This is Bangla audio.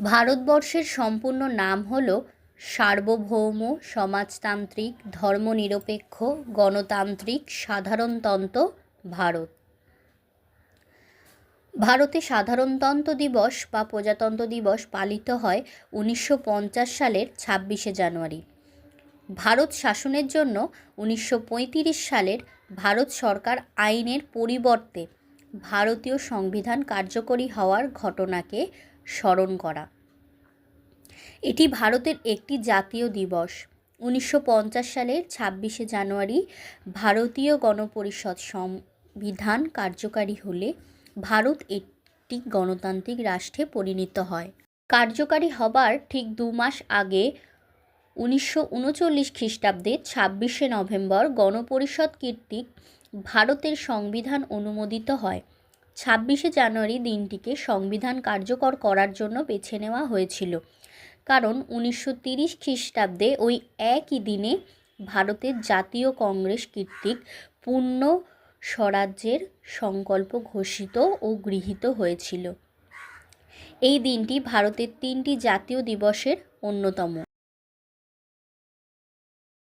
ভারতবর্ষের সম্পূর্ণ নাম হল সার্বভৌম সমাজতান্ত্রিক ধর্মনিরপেক্ষ গণতান্ত্রিক সাধারণতন্ত্র ভারত। ভারতে সাধারণতন্ত্র দিবস বা প্রজাতন্ত্র দিবস পালিত হয় উনিশশো পঞ্চাশ সালের ছাব্বিশে জানুয়ারি। ভারত শাসনের জন্য উনিশশো পঁয়ত্রিশ সালের ভারত সরকার আইনের পরিবর্তে ভারতীয় সংবিধান কার্যকরী হওয়ার ঘটনাকে স্মরণ করা। এটি ভারতের একটি জাতীয় দিবস। উনিশশো পঞ্চাশ সালের ছাব্বিশে জানুয়ারি ভারতীয় গণপরিষদ সংবিধান কার্যকারী হলে ভারত একটি গণতান্ত্রিক রাষ্ট্রে পরিণত হয়। কার্যকারী হবার ঠিক দু মাস আগে উনিশশো উনচল্লিশ খ্রিস্টাব্দে ছাব্বিশে নভেম্বর গণপরিষদ কর্তৃক ভারতের সংবিধান অনুমোদিত হয়। ছাব্বিশে জানুয়ারি দিনটিকে সংবিধান কার্যকর করার জন্য বেছে নেওয়া হয়েছিল। কারণ উনিশশো তিরিশ খ্রিস্টাব্দে ওই একই দিনে ভারতের জাতীয় কংগ্রেস কর্তৃক পূর্ণ স্বরাজ্যের সংকল্প ঘোষিত ও গৃহীত হয়েছিল। এই দিনটি ভারতের তিনটি জাতীয় দিবসের অন্যতম।